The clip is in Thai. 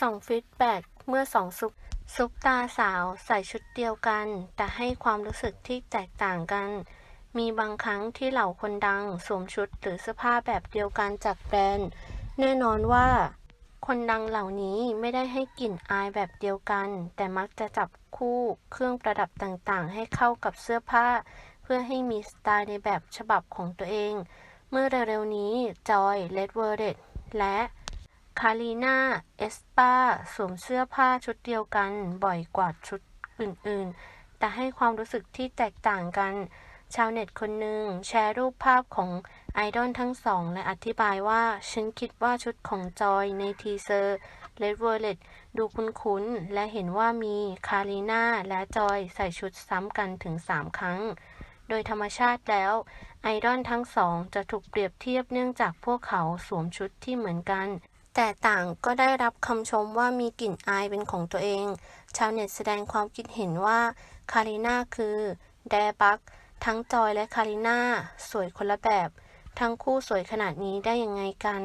ส่งฟีดแบ็กเมื่อสองซุปซุปตาสาวใส่ชุดเดียวกัน แต่ให้ความรู้สึกที่แตกต่างกัน มีบางครั้งที่เหล่าคนดังสวมชุดหรือเสื้อผ้าแบบเดียวกันจากแบรนด์ แน่นอนว่า คนดังเหล่านี้ไม่ได้ให้กลิ่นอายแบบเดียวกัน แต่มักจะจับคู่เครื่องประดับต่างๆ ให้เข้ากับเสื้อผ้า เพื่อให้มีสไตล์ในแบบฉบับของตัวเอง เมื่อเร็วๆนี้จอยเลดเวอร์เดและ คารีนาเอสปาสวมเสื้อผ้าชุดเดียวกันบ่อยกว่าชุดอื่นๆ แต่ให้ความรู้สึกที่แตกต่างกัน ชาวเน็ตคนหนึ่งแชร์รูปภาพของไอดอลทั้งสอง และอธิบายว่า ฉันคิดว่าชุดของจอยในทีเซอร์ Red v e l v e t ดูคุ้นๆ และเห็นว่ามีคารีนาและจอยใส่ชุดซ้ำกันถึง 3 ครั้ง โดยธรรมชาติแล้ว ไอดอลทั้งสองจะถูกเปรียบเทียบเนื่องจากพวกเขาสวมชุดที่เหมือนกัน แต่ต่างก็ได้รับคำชมว่ามีกลิ่นอายเป็นของตัวเอง ชาวเน็ตแสดงความคิดเห็นว่าคาริน่าคือแดบักทั้งจอยและคาริน่าสวยคนละแบบ ทั้งคู่สวยขนาดนี้ได้ยังไงกัน